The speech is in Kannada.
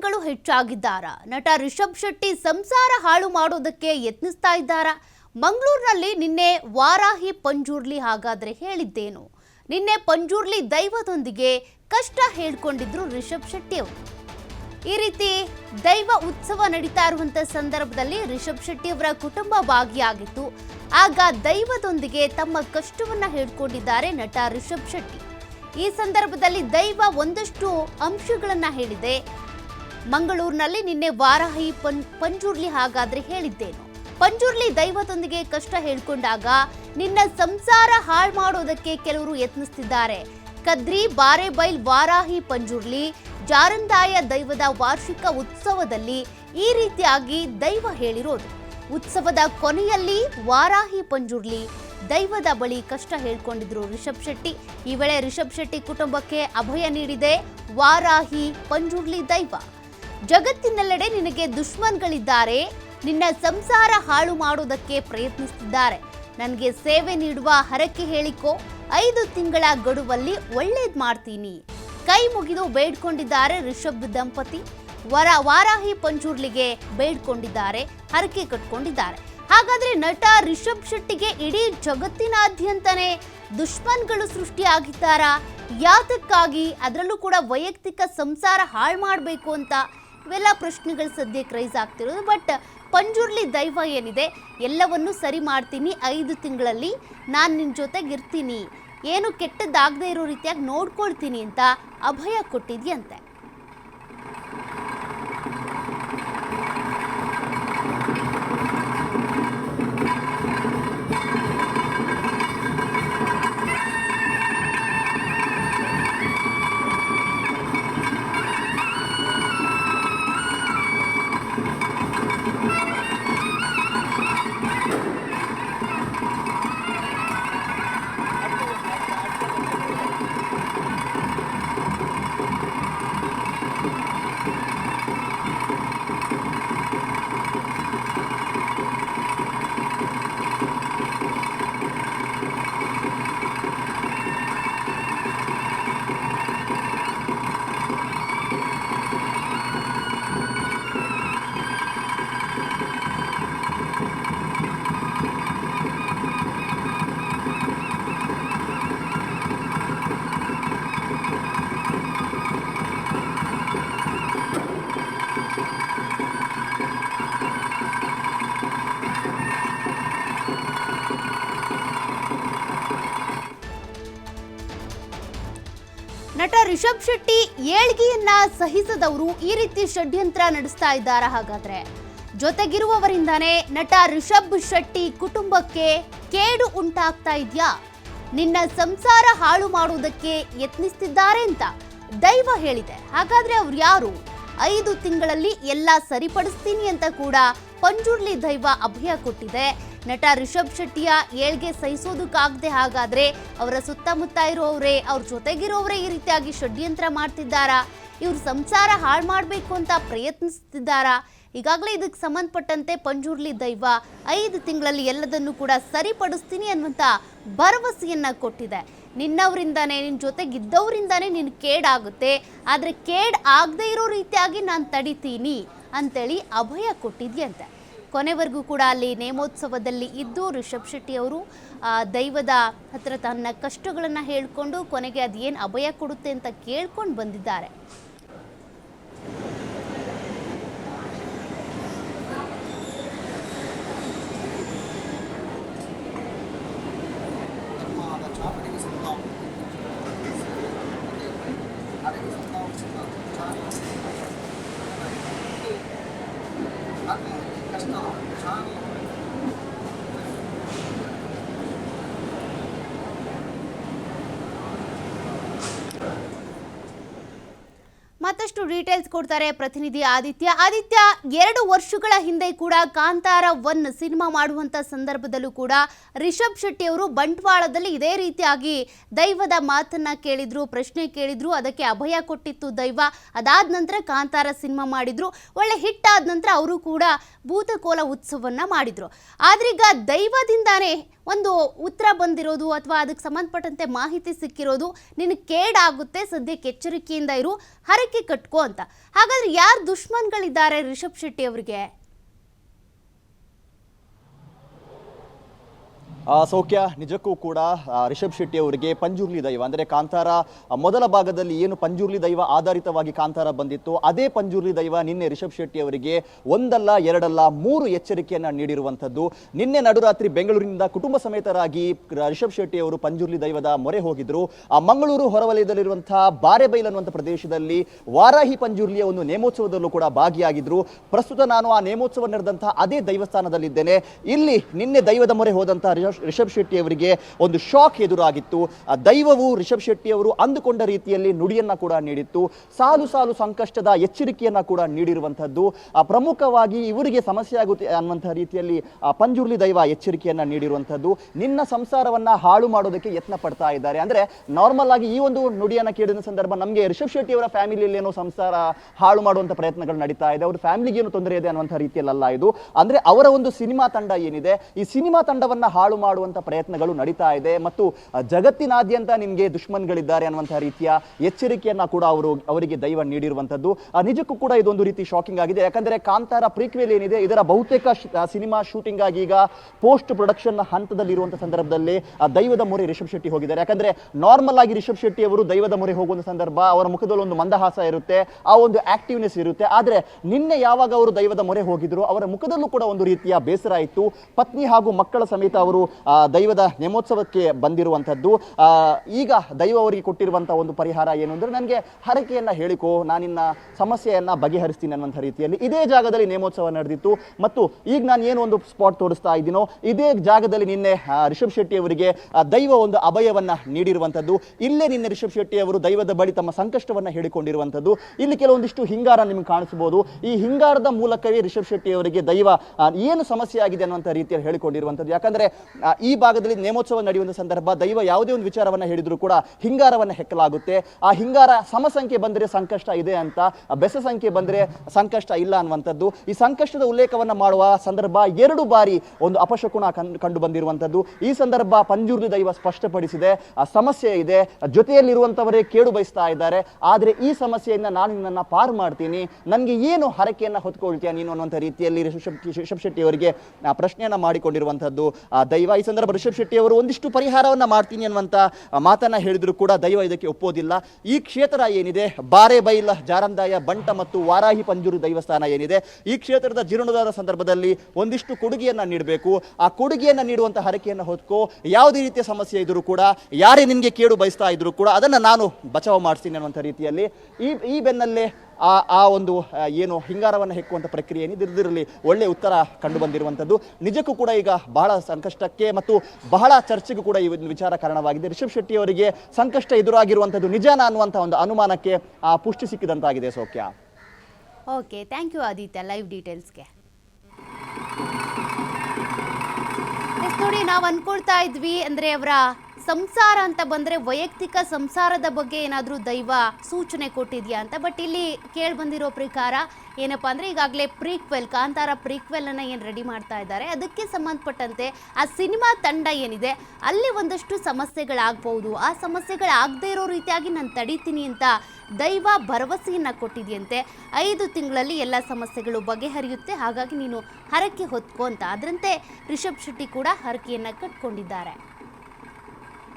ಗಳು ಹೆಚ್ಚಾಗಿದ್ದಾರಾ? ನಟ ರಿಷಬ್ ಶೆಟ್ಟಿ ಸಂಸಾರ ಹಾಳು ಮಾಡೋದಕ್ಕೆ ಯತ್ನಿಸ್ತಾ ಇದ್ದಾರಾ? ಮಂಗಳೂರಿನಲ್ಲಿ ನಿನ್ನೆ ವಾರಾಹಿ ಪಂಜುರ್ಲಿ ಹಾಗಾದ್ರೆ ಹೇಳಿದ್ದೇನು. ನಿನ್ನೆ ಪಂಜುರ್ಲಿ ದೈವದೊಂದಿಗೆ ಕಷ್ಟ ಹೇಳ್ಕೊಂಡಿದ್ರು ರಿಷಬ್ ಶೆಟ್ಟಿ ಅವರು ಈ ರೀತಿ ದೈವ ಉತ್ಸವ ನಡೀತಾ ಇರುವಂತ ಸಂದರ್ಭದಲ್ಲಿ ರಿಷಬ್ ಶೆಟ್ಟಿ ಅವರ ಕುಟುಂಬ ಭಾಗಿಯಾಗಿತ್ತು ಆಗ ದೈವದೊಂದಿಗೆ ತಮ್ಮ ಕಷ್ಟವನ್ನ ಹೇಳ್ಕೊಂಡಿದ್ದಾರೆ ನಟ ರಿಷಬ್ ಶೆಟ್ಟಿ. ಈ ಸಂದರ್ಭದಲ್ಲಿ ದೈವ ಒಂದಷ್ಟು ಅಂಶಗಳನ್ನ ಹೇಳಿದೆ. ಮಂಗಳೂರಿನಲ್ಲಿ ನಿನ್ನೆ ವಾರಾಹಿ ಪಂ, ಪಂಜುರ್ಲಿ ಹಾಗಾದ್ರೆ ಹೇಳಿದ್ದೇನು. ಪಂಜುರ್ಲಿ ದೈವದೊಂದಿಗೆ ಕಷ್ಟ ಹೇಳ್ಕೊಂಡಾಗ ನಿನ್ನ ಸಂಸಾರ ಹಾಳು ಮಾಡೋದಕ್ಕೆ ಕೆಲವರು ಯತ್ನಿಸ್ತಿದ್ದಾರೆ. ಕದ್ರಿ ಬಾರೆಬೈಲ್ ವಾರಾಹಿ ಪಂಜುರ್ಲಿ ಜಾರಂದಾಯ ದೈವದ ವಾರ್ಷಿಕ ಉತ್ಸವದಲ್ಲಿ ಈ ರೀತಿಯಾಗಿ ದೈವ ಹೇಳಿರೋದು. ಉತ್ಸವದ ಕೊನೆಯಲ್ಲಿ ವಾರಾಹಿ ಪಂಜುರ್ಲಿ ದೈವದ ಬಳಿ ಕಷ್ಟ ಹೇಳ್ಕೊಂಡಿದ್ರು ರಿಷಬ್ ಶೆಟ್ಟಿ. ಈ ವೇಳೆ ರಿಷಬ್ ಶೆಟ್ಟಿ ಕುಟುಂಬಕ್ಕೆ ಅಭಯ ನೀಡಿದೆ ವಾರಾಹಿ ಪಂಜುರ್ಲಿ ದೈವ. ಜಗತ್ತಿನೆಲ್ಲೆಡೆ ನಿನಗೆ ದುಶ್ಮನ್ಗಳಿದ್ದಾರೆ. ನಿನ್ನ ಸಂಸಾರ ಹಾಳು ಮಾಡೋದಕ್ಕೆ ಪ್ರಯತ್ನಿಸುತ್ತಿದ್ದಾರೆ ನನಗೆ ಸೇವೆ ನೀಡುವ ಹರಕೆ ಹೇಳಿಕೋ. ಐದು ತಿಂಗಳ ಗಡುವಲ್ಲಿ ಒಳ್ಳೇದ್ ಮಾಡ್ತೀನಿ. ಕೈ ಮುಗಿದು ಬೇಡ್ಕೊಂಡಿದ್ದಾರೆ ರಿಷಬ್ ದಂಪತಿ. ವರ ವಾರಾಹಿ ಪಂಚೂರ್ಲಿಗೆ ಬೇಡ್ಕೊಂಡಿದ್ದಾರೆ, ಹರಕೆ ಕಟ್ಕೊಂಡಿದ್ದಾರೆ. ಹಾಗಾದ್ರೆ ನಟ ರಿಷಬ್ ಶೆಟ್ಟಿಗೆ ಇಡೀ ಜಗತ್ತಿನಾದ್ಯಂತನೇ ದುಶ್ಮನ್ಗಳು ಸೃಷ್ಟಿಯಾಗಿದ್ದಾರಾ? ಯಾತಕ್ಕಾಗಿ? ಅದರಲ್ಲೂ ಕೂಡ ವೈಯಕ್ತಿಕ ಸಂಸಾರ ಹಾಳು ಮಾಡಬೇಕು ಅಂತ ಇವೆಲ್ಲ ಪ್ರಶ್ನೆಗಳು ಸದ್ಯಕ್ಕೆ ರೈಸ್ ಆಗ್ತಿರೋದು ಬಟ್ ಪಂಜುರ್ಲಿ ದೈವ ಏನಿದೆ, ಎಲ್ಲವನ್ನು ಸರಿ ಮಾಡ್ತೀನಿ, ಐದು ತಿಂಗಳಲ್ಲಿ ನಾನು ನಿನ್ನ ಜೊತೆಗೆ ಇರ್ತೀನಿ. ಏನು ಕೆಟ್ಟದ್ದಾಗದೇ ಇರೋ ರೀತಿಯಾಗಿ ನೋಡ್ಕೊಳ್ತೀನಿ ಅಂತ ಅಭಯ ಕೊಟ್ಟಿದ್ಯಂತೆ. ನಟ ರಿಷಬ್ ಶೆಟ್ಟಿ ಏಳ್ಗೆಯನ್ನ ಸಹಿಸದವರು ಈ ರೀತಿ ಷಡ್ಯಂತ್ರ ನಡೆಸ್ತಾ ಇದ್ದಾರಾ ಹಾಗಾದ್ರೆ? ಜೊತೆಗಿರುವವರಿಂದಾನೇ ನಟ ರಿಷಬ್ ಶೆಟ್ಟಿ ಕುಟುಂಬಕ್ಕೆ ಕೇಡು ಉಂಟಾಗ್ತಾ ಇದ್ಯಾ? ನಿನ್ನ ಸಂಸಾರ ಹಾಳು ಮಾಡುವುದಕ್ಕೆ ಯತ್ನಿಸ್ತಿದ್ದಾರೆ ಅಂತ ದೈವ ಹೇಳಿದೆ. ಹಾಗಾದ್ರೆ ಅವ್ರು ಯಾರು? ಐದು ತಿಂಗಳಲ್ಲಿ ಎಲ್ಲ ಸರಿಪಡಿಸ್ತೀನಿ ಅಂತ ಕೂಡ ಪಂಜುರ್ಲಿ ದೈವ ಅಭಯ ಕೊಟ್ಟಿದೆ. ನಟ ರಿಷಬ್ ಶೆಟ್ಟಿಯ ಏಳ್ಗೆ ಸಹಿಸೋದಕ್ಕಾಗದೆ ಹಾಗಾದ್ರೆ ಅವರ ಸುತ್ತಮುತ್ತ ಇರೋವ್ರೆ, ಅವ್ರ ಜೊತೆಗಿರೋವ್ರೆ ಈ ರೀತಿಯಾಗಿ ಷಡ್ಯಂತ್ರ ಮಾಡ್ತಿದ್ದಾರಾ? ಇವ್ರ ಸಂಸಾರ ಹಾಳು ಮಾಡಬೇಕು ಅಂತ ಪ್ರಯತ್ನಿಸ್ತಿದ್ದಾರಾ? ಈಗಾಗಲೇ ಇದಕ್ಕೆ ಸಂಬಂಧಪಟ್ಟಂತೆ ಪಂಜುರ್ಲಿ ದೈವ ಐದು ತಿಂಗಳಲ್ಲಿ ಎಲ್ಲದನ್ನು ಕೂಡ ಸರಿಪಡಿಸ್ತೀನಿ ಅನ್ನುವಂಥ ಭರವಸೆಯನ್ನು ಕೊಟ್ಟಿದೆ. ನಿನ್ನವರಿಂದಾನೇ ನಿನ್ನ ಜೊತೆಗಿದ್ದವರಿಂದಾನೇ ನಿನ್ನ ಕೇಡಾಗುತ್ತೆ. ಆದರೆ ಕೇಡ್ ಆಗದೆ ಇರೋ ರೀತಿಯಾಗಿ ನಾನು ತಡಿತೀನಿ ಅಂತೇಳಿ ಅಭಯ ಕೊಟ್ಟಿದ್ಯಂತೆ. ಕೊನೆವರೆಗೂ ಕೂಡ ಅಲ್ಲಿ ನೇಮೋತ್ಸವದಲ್ಲಿ ಇದ್ದು ರಿಷಬ್ ಶೆಟ್ಟಿ ಅವರು ದೈವದ ಹತ್ರ ತನ್ನ ಕಷ್ಟಗಳನ್ನು ಹೇಳಿಕೊಂಡು ಕೊನೆಗೆ ಅದೇನು ಅಭಯ ಕೊಡುತ್ತೆ ಅಂತ ಕೇಳ್ಕೊಂಡು ಬಂದಿದ್ದಾರೆ. ಮತ್ತಷ್ಟು ಡೀಟೇಲ್ಸ್ ಕೊಡ್ತಾರೆ ಪ್ರತಿನಿಧಿ ಆದಿತ್ಯ. ಆದಿತ್ಯ, ಎರಡು ವರ್ಷಗಳ ಹಿಂದೆ ಕೂಡ ಕಾಂತಾರ ಒನ್ ಸಿನಿಮಾ ಮಾಡುವಂತ ಸಂದರ್ಭದಲ್ಲೂ ಕೂಡ ರಿಷಬ್ ಶೆಟ್ಟಿ ಅವರು ಬಂಟ್ವಾಳದಲ್ಲಿ ಇದೇ ರೀತಿಯಾಗಿ ದೈವದ ಮಾತನ್ನ ಕೇಳಿದ್ರು, ಪ್ರಶ್ನೆ ಕೇಳಿದ್ರು, ಅದಕ್ಕೆ ಅಭಯ ಕೊಟ್ಟಿತ್ತು ದೈವ. ಅದಾದ ನಂತರ ಕಾಂತಾರ ಸಿನಿಮಾ ಮಾಡಿದ್ರು. ಒಳ್ಳೆ ಹಿಟ್ ಆದ ನಂತರ ಅವರು ಕೂಡ ಭೂತಕೋಲ ಉತ್ಸವವನ್ನ ಮಾಡಿದ್ರು. ಆದ್ರೀಗ ದೈವದಿಂದಾನೇ ಒಂದು ಉತ್ತರ ಬಂದಿರೋದು ಅಥವಾ ಅದಕ್ಕೆ ಸಂಬಂಧಪಟ್ಟಂತೆ ಮಾಹಿತಿ ಸಿಕ್ಕಿರೋದು ನಿನಗೆ ಕೇಡಾಗುತ್ತೆ, ಸದ್ಯಕ್ಕೆ ಎಚ್ಚರಿಕೆಯಿಂದ ಇರು, ಹರಕೆ ಕಟ್ಕೋ ಅಂತ. ಹಾಗಾದ್ರೆ ಯಾರು ದುಶ್ಮನ್ಗಳಿದ್ದಾರೆ ರಿಷಬ್ ಶೆಟ್ಟಿ ಅವರಿಗೆ? ಸೌಖ್ಯ, ನಿಜಕ್ಕೂ ಕೂಡ ರಿಷಬ್ ಶೆಟ್ಟಿ ಅವರಿಗೆ ಪಂಜುರ್ಲಿ ದೈವ. ಅಂದರೆ ಕಾಂತಾರ ಮೊದಲ ಭಾಗದಲ್ಲಿ ಏನು ಪಂಜುರ್ಲಿ ದೈವ ಆಧಾರಿತವಾಗಿ ಕಾಂತಾರ ಬಂದಿತ್ತು, ಅದೇ ಪಂಜುರ್ಲಿ ದೈವ ನಿನ್ನೆ ರಿಷಬ್ ಶೆಟ್ಟಿ ಅವರಿಗೆ ಒಂದಲ್ಲ, ಎರಡಲ್ಲ, ಮೂರು ಎಚ್ಚರಿಕೆಯನ್ನು ನೀಡಿರುವಂಥದ್ದು. ನಿನ್ನೆ ನಡುರಾತ್ರಿ ಬೆಂಗಳೂರಿನಿಂದ ಕುಟುಂಬ ಸಮೇತರಾಗಿ ರಿಷಬ್ ಶೆಟ್ಟಿ ಅವರು ಪಂಜುರ್ಲಿ ದೈವದ ಮೊರೆ ಹೋಗಿದ್ರು. ಆ, ಮಂಗಳೂರು ಹೊರವಲಯದಲ್ಲಿರುವಂಥ ಬಾರೆಬೈಲ್ ಅನ್ನುವಂಥ ಪ್ರದೇಶದಲ್ಲಿ ವಾರಾಹಿ ಪಂಜುರ್ಲಿಯ ಒಂದು ನೇಮೋತ್ಸವದಲ್ಲೂ ಕೂಡ ಭಾಗಿಯಾಗಿದ್ರು. ಪ್ರಸ್ತುತ ನಾನು ಆ ನೇಮೋತ್ಸವ ನಡೆದಂಥ ಅದೇ ದೈವಸ್ಥಾನದಲ್ಲಿದ್ದೇನೆ. ಇಲ್ಲಿ ನಿನ್ನೆ ದೈವದ ಮೊರೆ ಹೋದಂತಹ ರಿಷಬ್- ಶೆಟ್ಟಿ ಅವರಿಗೆ ಒಂದು ಶಾಕ್ ಎದುರಾಗಿತ್ತು. ದೈವವು ರಿಷಬ್ ಶೆಟ್ಟಿ ಅವರು ಅಂದುಕೊಂಡ ರೀತಿಯಲ್ಲಿ ನುಡಿಯನ್ನ ಕೂಡ ನೀಡಿತ್ತು. ಸಾಲು ಸಾಲು ಸಂಕಷ್ಟದ ಎಚ್ಚರಿಕೆಯನ್ನ ಕೂಡ ನೀಡಿರುವಂತಹದ್ದು ಪ್ರಮುಖವಾಗಿ ಇವರಿಗೆ ಸಮಸ್ಯೆ ಆಗುತ್ತೆ ಅನ್ನುವಂತಹ ರೀತಿಯಲ್ಲಿ ಪಂಜುರ್ಲಿ ದೈವ ಎಚ್ಚರಿಕೆಯನ್ನ ನೀಡಿರುವಂತಹದ್ದು ನಿನ್ನ ಸಂಸಾರವನ್ನ ಹಾಳು ಮಾಡೋದಕ್ಕೆ ಯತ್ನ ಪಡ್ತಾ ಇದ್ದಾರೆ. ಅಂದ್ರೆ ನಾರ್ಮಲ್ ಆಗಿ ಈ ಒಂದು ನುಡಿಯನ್ನ ಕೇಳಿದ ಸಂದರ್ಭ ನಮಗೆ ರಿಷಬ್ ಶೆಟ್ಟಿ ಅವರ ಫ್ಯಾಮಿಲಿಯಲ್ಲಿ ಏನೋ ಸಂಸಾರ ಹಾಳು ಮಾಡುವಂತ ಪ್ರಯತ್ನಗಳು ನಡೀತಾ ಇದೆ. ಅವ್ರ ಫ್ಯಾಮಿಲಿಗೆ ಏನು ತೊಂದರೆ ಇದೆ ಅನ್ನುವಂಥ ರೀತಿಯಲ್ಲ ಇದು. ಅಂದ್ರೆ ಅವರ ಒಂದು ಸಿನಿಮಾ ತಂಡ ಏನಿದೆ? ಈ ಸಿನಿಮಾ ತಂಡವನ್ನ ಹಾಳು ಮಾಡುವಂತ ಪ್ರಯತ್ನಗಳು ನಡೀತಾ ಇದೆ ಮತ್ತು ಜಗತ್ತಿನಾದ್ಯಂತ ನಿಮ್ಗೆ ದುಶ್ಮನ್ಗಳಿದ್ದಾರೆ ಅನ್ನುವಂತಹ ರೀತಿಯ ಎಚ್ಚರಿಕೆಯನ್ನ ಕೂಡ ಅವರು ಅವರಿಗೆ ದೈವ ನೀಡಿರುವಂತದ್ದು ಆ, ನಿಜಕ್ಕೂ ಕೂಡ ಇದೊಂದು ರೀತಿ ಶಾಕಿಂಗ್ ಆಗಿದೆ. ಯಾಕಂದ್ರೆ ಕಾಂತಾರ ಪ್ರೀಕ್ವೆಲ್ ಏನಿದೆ ಇದರ ಬಹುತೇಕ ಸಿನಿಮಾ ಶೂಟಿಂಗ್ ಆಗಿ ಈಗ ಪೋಸ್ಟ್ ಪ್ರೊಡಕ್ಷನ್ ಹಂತದಲ್ಲಿ ಇರುವಂತಹ ಸಂದರ್ಭದಲ್ಲಿ ದೈವದ ಮೊರೆ ರಿಷಬ್ ಶೆಟ್ಟಿ ಹೋಗಿದ್ದಾರೆ. ಯಾಕಂದ್ರೆ ನಾರ್ಮಲ್ ಆಗಿ ರಿಷಬ್ ಶೆಟ್ಟಿ ಅವರು ದೈವದ ಮೊರೆ ಹೋಗುವಂತ ಸಂದರ್ಭ ಅವರ ಮುಖದಲ್ಲಿ ಒಂದು ಮಂದಹಾಸ ಇರುತ್ತೆ ಆ ಒಂದು ಆಕ್ಟಿವ್ನೆಸ್ ಇರುತ್ತೆ. ಆದರೆ ನಿನ್ನೆ ಯಾವಾಗ ಅವರು ದೈವದ ಮೊರೆ ಹೋಗಿದ್ರು ಅವರ ಮುಖದಲ್ಲೂ ಕೂಡ ಒಂದು ರೀತಿಯ ಬೇಸರ ಇತ್ತು. ಪತ್ನಿ ಹಾಗೂ ಮಕ್ಕಳ ಸಮೇತ ಅವರು ದೈವದ ನೇಮೋತ್ಸವಕ್ಕೆ ಬಂದಿರುವಂಥದ್ದು. ಈಗ ದೈವ ಅವರಿಗೆ ಕೊಟ್ಟಿರುವಂಥ ಒಂದು ಪರಿಹಾರ ಏನು ಅಂದರೆ ನನಗೆ ಹರಕೆಯನ್ನು ಹೇಳಿಕೋ ನಾನಿನ್ನ ಸಮಸ್ಯೆಯನ್ನು ಬಗೆಹರಿಸ್ತೀನಿ ಅನ್ನುವಂಥ ರೀತಿಯಲ್ಲಿ ಇದೇ ಜಾಗದಲ್ಲಿ ನೇಮೋತ್ಸವ ನಡೆದಿತ್ತು. ಮತ್ತು ಈಗ ನಾನು ಏನು ಒಂದು ಸ್ಪಾಟ್ ತೋರಿಸ್ತಾ ಇದ್ದೀನೋ, ಇದೇ ಜಾಗದಲ್ಲಿ ನಿನ್ನೆ ರಿಷಬ್ ಶೆಟ್ಟಿ ಅವರಿಗೆ ದೈವ ಒಂದು ಅಭಯವನ್ನು ನೀಡಿರುವಂಥದ್ದು. ಇಲ್ಲೇ ನಿನ್ನೆ ರಿಷಬ್ ಶೆಟ್ಟಿ ಅವರು ದೈವದ ಬಳಿ ತಮ್ಮ ಸಂಕಷ್ಟವನ್ನು ಹೇಳಿಕೊಂಡಿರುವಂಥದ್ದು. ಇಲ್ಲಿ ಕೆಲವೊಂದಿಷ್ಟು ಹಿಂಗಾರ ನಿಮ್ಗೆ ಕಾಣಿಸಬಹುದು ಈ ಹಿಂಗಾರದ ಮೂಲಕವೇ ರಿಷಬ್ ಶೆಟ್ಟಿ ಅವರಿಗೆ ದೈವ ಏನು ಸಮಸ್ಯೆ ಆಗಿದೆ ಅನ್ನುವಂಥ ರೀತಿಯಲ್ಲಿ ಹೇಳಿಕೊಂಡಿರುವಂಥದ್ದು. ಯಾಕಂದ್ರೆ ಈ ಭಾಗದಲ್ಲಿ ನೇಮೋತ್ಸವ ನಡೆಯುವ ಸಂದರ್ಭ ದೈವ ಯಾವುದೇ ಒಂದು ವಿಚಾರವನ್ನ ಹೇಳಿದ್ರು ಕೂಡ ಹಿಂಗಾರವನ್ನ ಹೆಕ್ಕಲಾಗುತ್ತೆ. ಆ ಹಿಂಗಾರ ಸಮ ಸಂಖ್ಯೆ ಬಂದರೆ ಸಂಕಷ್ಟ ಇದೆ ಅಂತ ಬೆಸ ಸಂಖ್ಯೆ ಬಂದರೆ ಸಂಕಷ್ಟ ಇಲ್ಲ ಅನ್ನುವಂಥದ್ದು. ಈ ಸಂಕಷ್ಟದ ಉಲ್ಲೇಖವನ್ನು ಮಾಡುವ ಸಂದರ್ಭ ಎರಡು ಬಾರಿ ಒಂದು ಅಪಶಕುಣ ಕಂಡು ಬಂದಿರುವಂಥದ್ದು. ಈ ಸಂದರ್ಭ ಪಂಜುರ್ಲಿ ದೈವ ಸ್ಪಷ್ಟಪಡಿಸಿದೆ. ಆ ಸಮಸ್ಯೆ ಇದೆ. ಜೊತೆಯಲ್ಲಿರುವಂಥವರೇ ಕೇಡು ಬಯಸ್ತಾ ಇದ್ದಾರೆ. ಆದರೆ ಈ ಸಮಸ್ಯೆಯಿಂದ ನಾನು ನಿನ್ನನ್ನು ಪಾರು ಮಾಡ್ತೀನಿ. ನನಗೆ ಏನು ಹರಕೆಯನ್ನು ಹೊತ್ಕೊಳ್ತೀಯ ನೀನು ಅನ್ನುವಂಥ ರೀತಿಯಲ್ಲಿ ರಿಷಬ್ ಶೆಟ್ಟಿ ಅವರಿಗೆ ಪ್ರಶ್ನೆಯನ್ನ ಮಾಡಿಕೊಂಡಿರುವಂಥದ್ದು. ಆ ದೈವ ಈ ಸಂದರ್ಭ ರಿಷಬ್ ಶೆಟ್ಟಿ ಅವರು ಒಂದಿಷ್ಟು ಪರಿಹಾರವನ್ನು ಮಾಡ್ತೀನಿ ಅನ್ನುವಂಥ ಮಾತನ್ನು ಹೇಳಿದ್ರು ಕೂಡ ದೈವ ಇದಕ್ಕೆ ಒಪ್ಪೋದಿಲ್ಲ. ಈ ಕ್ಷೇತ್ರ ಏನಿದೆ? ಬಾರೆಬೈಲ ಜಾರಂದಾಯ, ಬಂಟ ಮತ್ತು ವಾರಾಹಿ ಪಂಜುರು ದೈವಸ್ಥಾನ ಏನಿದೆ? ಈ ಕ್ಷೇತ್ರದ ಜೀರ್ಣೋದ್ಧಾರ ಸಂದರ್ಭದಲ್ಲಿ ಒಂದಿಷ್ಟು ಕೊಡುಗೆಯನ್ನು ನೀಡಬೇಕು. ಆ ಕೊಡುಗೆಯನ್ನು ನೀಡುವಂಥ ಹರಕೆಯನ್ನು ಹೊತ್ಕೋ. ಯಾವುದೇ ರೀತಿಯ ಸಮಸ್ಯೆ ಇದ್ದರೂ ಕೂಡ, ಯಾರೇ ನಿನಗೆ ಕೇಡು ಬಯಸ್ತಾ ಇದ್ರು ಕೂಡ ಅದನ್ನು ನಾನು ಬಚಾವ್ ಮಾಡಿಸ್ತೀನಿ ಅನ್ನುವಂಥ ರೀತಿಯಲ್ಲಿ ಈ ಈ ಬೆನ್ನಲ್ಲೇ ಆ ಆ ಒಂದು ಏನು ಹಿಂಗಾರವನ್ನು ಹೆಕ್ಕುವಂಥ ಪ್ರಕ್ರಿಯೆ ಏನಿದೆ ಒಳ್ಳೆ ಉತ್ತರ ಕಂಡು ಬಂದಿರುವಂಥದ್ದು ನಿಜಕ್ಕೂ ಕೂಡ ಈಗ ಬಹಳ ಸಂಕಷ್ಟಕ್ಕೆ ಮತ್ತು ಬಹಳ ಚರ್ಚೆಗೂ ಕೂಡ ಈ ವಿಚಾರ ಕಾರಣವಾಗಿದೆ. ರಿಷಬ್ ಶೆಟ್ಟಿ ಅವರಿಗೆ ಸಂಕಷ್ಟ ಎದುರಾಗಿರುವಂಥದ್ದು ನಿಜಾನ ಅನ್ನುವಂಥ ಒಂದು ಅನುಮಾನಕ್ಕೆ, ಆ, ಪುಷ್ಟಿ ಸಿಕ್ಕಿದಂತಾಗಿದೆ ಸೌಖ್ಯ. Okay, thank you Aditya live ಡೀಟೇಲ್ಸ್ಗೆ. ನೋಡಿ, ನಾವು ಅನ್ಕೊಳ್ತಾ ಇದ್ವಿ ಅಂದರೆ ಅವರ ಸಂಸಾರ ಅಂತ ಬಂದರೆ ವೈಯಕ್ತಿಕ ಸಂಸಾರದ ಬಗ್ಗೆ ಏನಾದರೂ ದೈವ ಸೂಚನೆ ಕೊಟ್ಟಿದ್ಯಾ ಅಂತ? ಬಟ್ ಇಲ್ಲಿ ಕೇಳಿ ಬಂದಿರೋ ಪ್ರಕಾರ ಏನಪ್ಪ ಅಂದರೆ ಈಗಾಗಲೇ ಪ್ರೀಕ್ವೆಲ್ ಕಾಂತಾರ ಪ್ರೀಕ್ವೆಲನ್ನು ಏನು ರೆಡಿ ಮಾಡ್ತಾ ಇದ್ದಾರೆ. ಅದಕ್ಕೆ ಸಂಬಂಧಪಟ್ಟಂತೆ ಆ ಸಿನಿಮಾ ತಂಡ ಏನಿದೆ, ಅಲ್ಲಿ ಒಂದಷ್ಟು ಸಮಸ್ಯೆಗಳಾಗ್ಬೋದು ಆ ಸಮಸ್ಯೆಗಳಾಗದೇ ಇರೋ ರೀತಿಯಾಗಿ ನಾನು ತಡೀತೀನಿ ಅಂತ ದೈವ ಭರವಸೆಯನ್ನು ಕೊಟ್ಟಿದೆಯಂತೆ. ಐದು ತಿಂಗಳಲ್ಲಿ ಎಲ್ಲ ಸಮಸ್ಯೆಗಳು ಬಗೆಹರಿಯುತ್ತೆ. ಹಾಗಾಗಿ ನೀನು ಹರಕೆ ಹೊತ್ಕೊ ಅಂತ. ಅದರಂತೆ ರಿಷಬ್ ಶೆಟ್ಟಿ ಕೂಡ ಹರಕೆಯನ್ನು ಕಟ್ಕೊಂಡಿದ್ದಾರೆ.